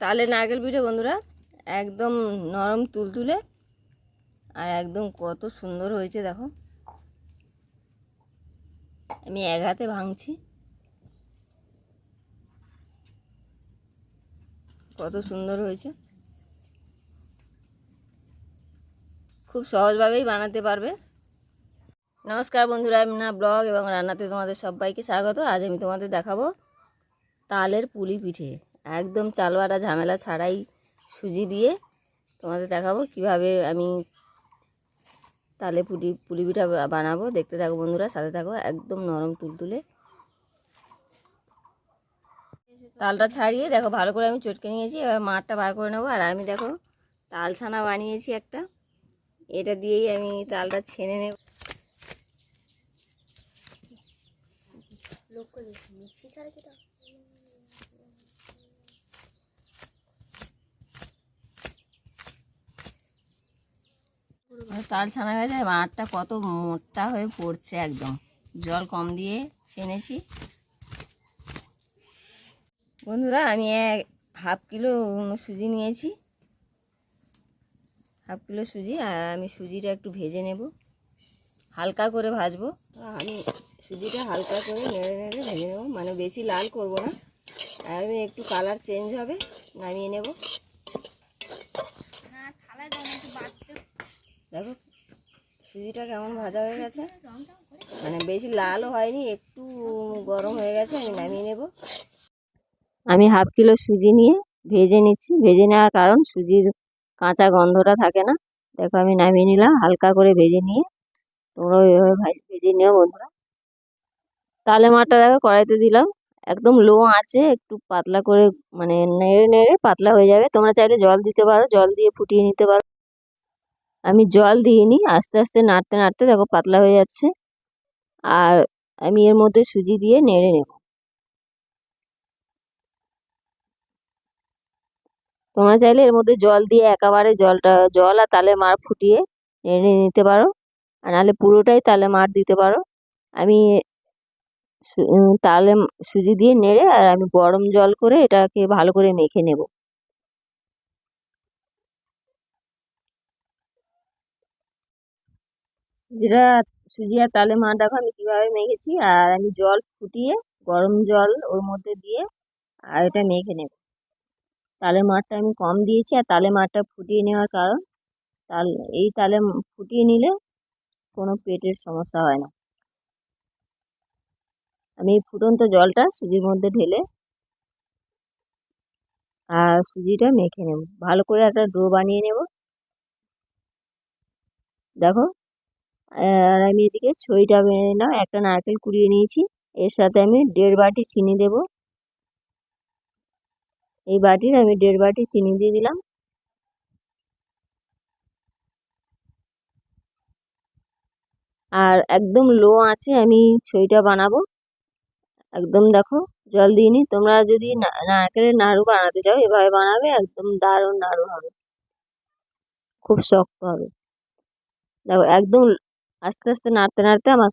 তালে নারকেল পিঠে বন্ধুরা একদম নরম তুলতুলে আর একদম কত সুন্দর হয়েছে দেখো। আমি এক হাতে ভাঙছি। কত সুন্দর হয়েছে। খুব সহজভাবেই বানাতে পারবে। নমস্কার বন্ধুরা, আমি না ব্লগ এবং রান্নাতে তোমাদের সবাইকে স্বাগত। আজ আমি তোমাদের দেখাবো তালের পুলি পিঠে। একদম চালওয়াটা ঝামেলা ছাড়াই সুজি দিয়ে তোমাদের দেখাবো কীভাবে আমি তালে পুলি পুলি পিঠা বানাবো। দেখতে থাকো বন্ধুরা, সাথে থাকো, একদম নরম তুলতুলে। তালটা ছাড়িয়ে দেখো, ভালো করে আমি চটকে নিয়েছি। এবার মাঠটা বার করে নেব। আর আমি দেখো তাল ছানা বানিয়েছি একটা। এটা দিয়েই আমি তালটা ছেনে নেব। আর তাল ছানা হয়ে যায় মাঠটা কত মোটা হয়ে পড়ছে একদম। জল কম দিয়ে ছেনেছি। বন্ধুরা, আমি এক হাফ কিলো সুজি নিয়েছি। হাফ কিলো সুজি, আর আমি সুজিটা একটু ভেজে নেব। হালকা করে ভাজবো। আমি সুজিটা হালকা করে নেড়ে নেড়ে ভেজে নেব। মানে বেশি লাল করব না। আর একটু কালার চেঞ্জ হবে, নামিয়ে নেব। দেখো, সুজিটা কেমন ভাজা হয়ে গেছে। মানে বেশি লালও হয়নি, একটু গরম হয়ে গেছে, আমি নামিয়ে নেব। আমি হাফ কিলো সুজি নিয়ে ভেজে নিচ্ছি। ভেজে নেওয়ার কারণ সুজির কাঁচা গন্ধটা থাকে না। দেখো, আমি নামিয়ে নিলাম, হালকা করে ভেজে নিয়ে। তোমরা ওইভাবে ভাজ- নিও বন্ধুরা। তালে মাঠটা দেখো, কড়াইতে দিলাম। একদম লো আঁচে, একটু পাতলা করে মানে নেড়ে নেড়ে পাতলা হয়ে যাবে। তোমরা চাইলে জল দিতে পারো, জল দিয়ে ফুটিয়ে নিতে পারো। আমি জল দিইনি। আস্তে আস্তে নাড়তে নাড়তে দেখো পাতলা হয়ে যাচ্ছে। আর আমি এর মধ্যে সুজি দিয়ে নেড়ে নেব। তোমরা চাইলে এর মধ্যে জল দিয়ে একেবারে জলটা, জল আর তালে মার ফুটিয়ে নেড়ে নিতে পারো। আর নাহলে পুরোটাই তালে মার দিতে পারো। আমি তালে সুজি দিয়ে নেড়ে আর আমি গরম জল করে এটাকে ভালো করে মেখে নেব। যেটা সুজি আর তালে মার দেখো আমি কীভাবে মেখেছি। আর আমি জল ফুটিয়ে, গরম জল ওর মধ্যে দিয়ে, আর এটা মেখে নেব। তালে মারটা আমি কম দিয়েছি, আর তালে মারটা ফুটিয়ে নেওয়ার কারণ, তাল, এই তালে ফুটিয়ে নিলে কোনো পেটের সমস্যা হয় না। আমি এই ফুটন্ত জলটা সুজির মধ্যে ঢেলে, আর সুজিটা মেখে নেব। ভালো করে একটা ডো বানিয়ে নেব। দেখো আর আমি এদিকে ছইটা বেড়ে একটা নারকেল কুড়িয়ে নিয়েছি। এর সাথে আমি দেড় বাটি চিনি দেব। এই বাটির আমি দেড় বাটি চিনি দিয়ে দিলাম। আর একদম লো আছে আমি ছইটা বানাবো। একদম দেখো, জল দিইনি তোমরা যদি নারকেলের নাড়ু বানাতে চাও, এভাবে বানাবে, একদম দারুণ নাড়ু হবে। খুব শক্ত হবে। দেখো, একদম আস্তে আস্তে নাড়তে নাড়তে আমার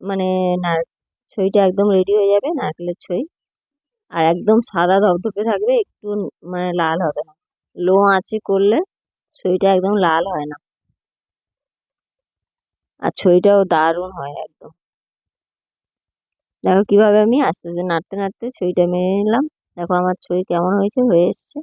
মানে নার ছইটা একদম রেডি হয়ে যাবে, নারকেলের ছই আর একদম সাদা ধপধপে থাকবে, একটু মানে লাল হবে না। লো আঁচে করলে ছইটা একদম লাল হয় না। আর ছইটাও দারুণ হয় একদম। দেখো কীভাবে আমি আস্তে আস্তে নাড়তে নাড়তে ছইটা মেরে নিলাম। দেখো আমার ছই কেমন হয়েছে, হয়ে এসছে।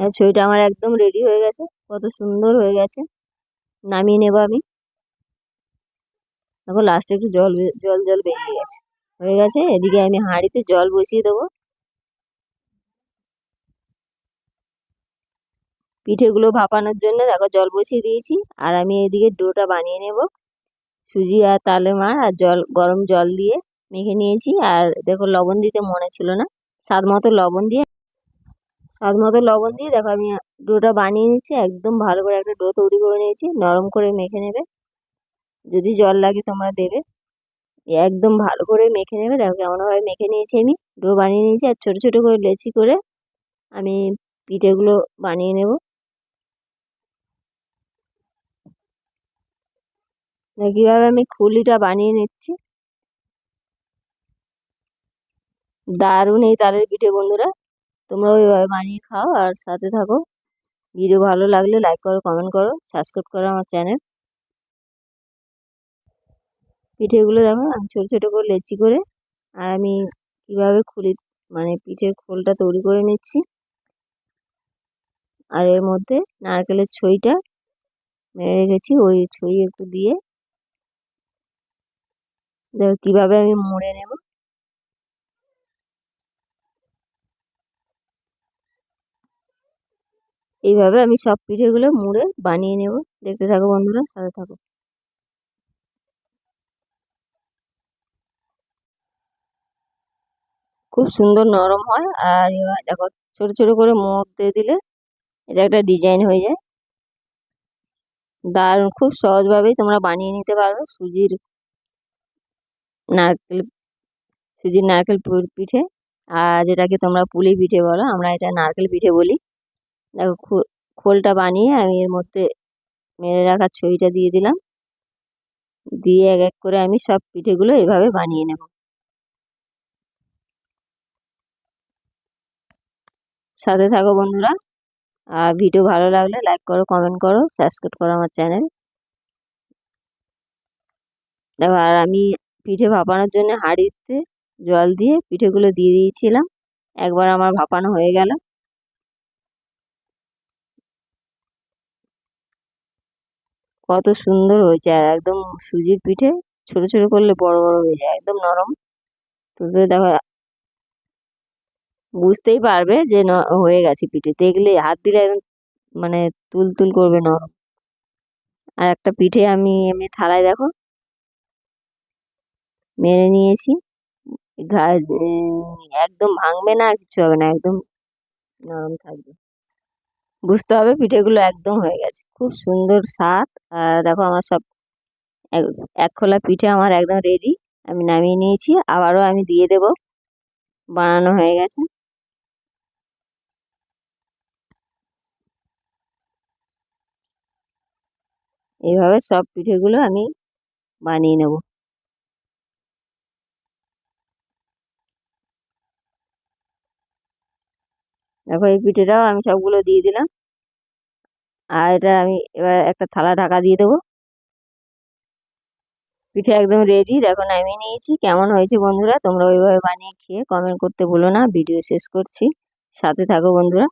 হ্যাঁ ছইটা আমার একদম রেডি হয়ে গেছে। কত সুন্দর হয়ে গেছে। নামিয়ে নেব আমি। দেখো লাস্টে একটু জল জল জল বেরিয়ে গেছে। হয়ে গেছে। এদিকে আমি হাঁড়িতে জল বসিয়ে দেবো। পিঠেগুলো ভাপানোর জন্য দেখো জল বসিয়ে দিয়েছি। আর আমি এদিকে ডোটা বানিয়ে নেব। সুজি আর তালে মার আর জল, গরম জল দিয়ে মেখে নিয়েছি। আর দেখো লবণ দিতে মনে ছিল না। স্বাদ মতো লবণ দিয়ে স্বাদ মতো লবণ দিয়ে দেখো আমি ডোটা বানিয়ে নিচ্ছি, একদম ভালো করে একটা ডো তৈরি করে নিয়েছি, নরম করে মেখে নেবে। যদি জল লাগে তোমরা দেবে। একদম ভালো করে মেখে নেবে, দেখো কেমনভাবে মেখে নিয়েছি আমি। ডো বানিয়ে নিয়েছি আর ছোটো ছোটো করে লেচি করে আমি পিঠেগুলো বানিয়ে নেব। কীভাবে আমি খুলিটা বানিয়ে নিচ্ছি। দারুণ এই তালের পিঠে, বন্ধুরা। তোমরা ওইভাবে বানিয়ে খাও আর সাথে থাকো। ভিডিও ভালো লাগলে লাইক করো কমেন্ট করো সাবস্ক্রাইব করো আমার চ্যানেল পিঠেগুলো দেখো, আমি ছোটো ছোটো করে লেচি করে, আর আমি কীভাবে খুলি মানে পিঠের খোলটা তৈরি করে নিচ্ছি। আর এর মধ্যে নারকেলের ছইটা মেরে রেখেছি, ওই ছই একটু দিয়ে। দেখো কীভাবে আমি মুড়ে নেব। এইভাবে আমি সব পিঠেগুলো মুড়ে বানিয়ে নেব। দেখতে থাকো বন্ধুরা, সাথে থাকো। খুব সুন্দর নরম হয় আর দেখো, ছোট ছোট করে মোড় দিয়ে দিলে এটা একটা ডিজাইন হয়ে যায়। দারুণ, খুব সহজভাবেই তোমরা বানিয়ে নিতে পারো সুজির নারকেল সুজির নারকেল পিঠে। আর যেটাকে তোমরা পুলি পিঠে বলো, আমরা এটা নারকেল পিঠে বলি। দেখো খোলটা বানিয়ে আমি এর মধ্যে মেরে রাখা ছইটা দিয়ে দিলাম। দিয়ে এক এক করে আমি সব পিঠেগুলো এভাবে বানিয়ে নেব। সাথে থাকো বন্ধুরা। আর ভিডিও ভালো লাগলে লাইক করো, কমেন্ট করো, সাবস্ক্রাইব করো আমার চ্যানেল। দেখো, আর আমি পিঠে ভাপানোর জন্য হাঁড়িতে জল দিয়ে পিঠেগুলো দিয়ে দিয়েছিলাম। একবার আমার ভাপানো হয়ে গেল। কত সুন্দর হয়েছে আর একদম সুজির পিঠে ছোট ছোট করলে বড় বড় হয়ে যায়, একদম নরম। তো দেখো, বুঝতেই পারবে যে হয়ে গেছে পিঠে। দেখলে হাত দিলে একদম মানে তুল তুল করবে নরম। আর একটা পিঠে আমি এমনি থালায় দেখো, মেরে নিয়েছি। ঘাস একদম ভাঙবে না আর কিছু হবে না, একদম নরম থাকবে। বুঝতে হবে পিঠেগুলো একদম হয়ে গেছে। খুব সুন্দর স্বাদ। আর দেখো আমার সব এক খোলা পিঠে আমার একদম রেডি আমি নামিয়ে নিয়েছি। আবারও আমি দিয়ে দেব। বানানো হয়ে গেছে। এইভাবে সব পিঠেগুলো আমি বানিয়ে নেব। দেখো এই পিঠেটাও আমি সবগুলো দিয়ে দিলাম। আর এটা আমি এবার একটা থালা ঢাকা দিয়ে দেবো। পিঠে একদম রেডি দেখো নামিয়ে নিয়েছি। কেমন হয়েছে বন্ধুরা? তোমরা ওইভাবে বানিয়ে খেয়ে কমেন্ট করতে ভুলো না। ভিডিও শেষ করছি। সাথে থাকো বন্ধুরা।